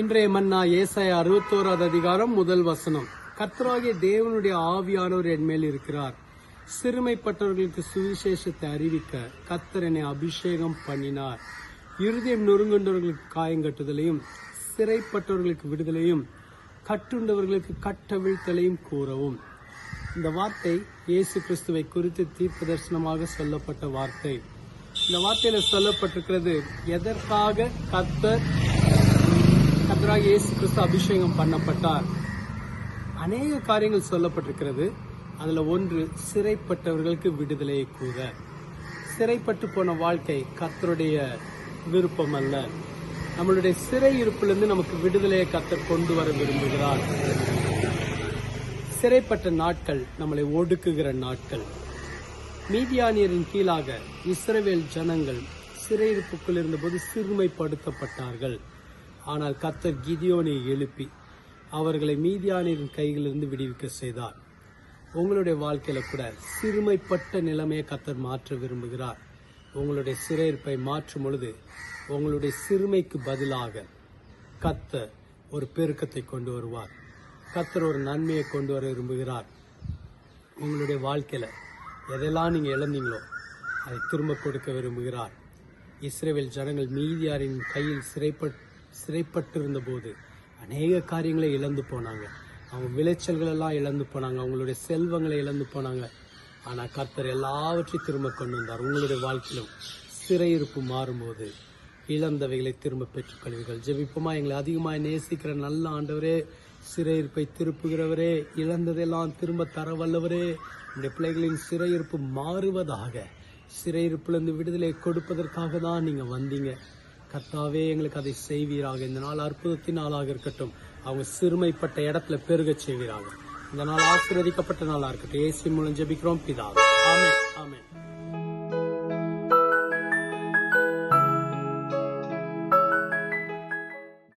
இன்றைய மன்னா ஏசாய அறுபத்தோராவது அதிகாரம் முதல் வசனம். கத்தராகிய தேவனுடைய ஆவியானவர் என் மேல் இருக்கிறார். சிறுமைப்பட்டவர்களுக்கு சுவிசேஷத்தை அறிவிக்க கத்தர் என்னை அபிஷேகம் பண்ணினார். இருதயம் நொறுங்குண்டவர்களுக்கு காயங்கட்டுதலையும் சிறைப்பட்டவர்களுக்கு விடுதலையும் கட்டுண்டவர்களுக்கு கட்டவிழ்த்தலையும் கூறவும். இந்த வார்த்தை இயேசு கிறிஸ்துவை குறித்து தீர்க்க தரிசனமாக சொல்லப்பட்ட வார்த்தை. இந்த வார்த்தையில சொல்லப்பட்டிருக்கிறது எதற்காக கத்தர் கத்தராக இயேசு கிறிஸ்து அபிஷேகம் பண்ணப்பட்டார். அநேக காரியங்கள் சொல்லப்பட்டிருக்கிறது. அதில் ஒன்று சிறைப்பட்டவர்களுக்கு விடுதலையை கூற. சிறைப்பட்டு போன வாழ்க்கை கத்தருடைய விருப்பம் அல்ல. நம்மளுடைய சிறை இருப்பிலிருந்து நமக்கு விடுதலையை கத்தர் கொண்டு வர விரும்புகிறார். சிறைப்பட்ட நாட்கள் நம்மளை ஒடுக்குகிற நாட்கள். மீதியானியரின் கீழாக இஸ்ரவேல் ஜனங்கள் சிறையிருப்புக்குள் இருந்தபோது சிறுமைப்படுத்தப்பட்டார்கள். ஆனால் கத்தர் கிதியோனை எழுப்பி அவர்களை மீதியானின் கைகளிலிருந்து விடுவிக்க செய்தார். உங்களுடைய வாழ்க்கையில கூட சிறுமைப்பட்ட நிலைமையை கத்தர் மாற்ற விரும்புகிறார். உங்களுடைய சிறையிருப்பை மாற்றும் பொழுது உங்களுடைய சிறுமைக்கு பதிலாக கத்தர் ஒரு பெருக்கத்தை கொண்டு வருவார். கத்தர் ஒரு நன்மையை கொண்டு வர விரும்புகிறார். உங்களுடைய வாழ்க்கையில எதெல்லாம் நீங்க இழந்தீங்களோ அதை திரும்ப கொடுக்க விரும்புகிறார். இஸ்ரேவேல் ஜனங்கள் மீதியாரின் கையில் சிறைப்பட் சிறைப்பட்டிருந்த போது அநேக காரியங்களை இழந்து போனாங்க. அவங்க விளைச்சல்களெல்லாம் இழந்து போனாங்க. அவங்களுடைய செல்வங்களை இழந்து போனாங்க. ஆனால் கர்த்தர் எல்லாவற்றையும் திரும்ப கொண்டு வந்தார். உங்களுடைய வாழ்க்கையிலும் சிறையிருப்பு மாறும்போது இழந்தவைகளை திரும்ப பெற்றுக்கொள்வீர்கள் ஜெபிப்போமா? எங்களை அதிகமாக நேசிக்கிற நல்ல ஆண்டவரே சிறையிருப்பை திருப்புகிறவரே இழந்ததெல்லாம் திரும்ப தர வல்லவரே இந்த பிள்ளைகளின் சிறையிருப்பு மாறுவதாக சிறையிருப்பிலிருந்து விடுதலை கொடுப்பதற்காக தான் நீங்கள் வந்தீங்க. கர்த்தாவே எங்களுக்கு அதை செய்வீராக. இந்த நாள் அற்புதத்தின் நாளாக இருக்கட்டும். அவங்க சிறுமைப்பட்ட இடத்துல பெருக செய்வீராக. இந்த நாள் ஆசீர்வதிக்கப்பட்ட நாளா இருக்கட்டும். ஏசி மூலம் ஜபிக்கிறோம் பிதா ஆமே ஆமே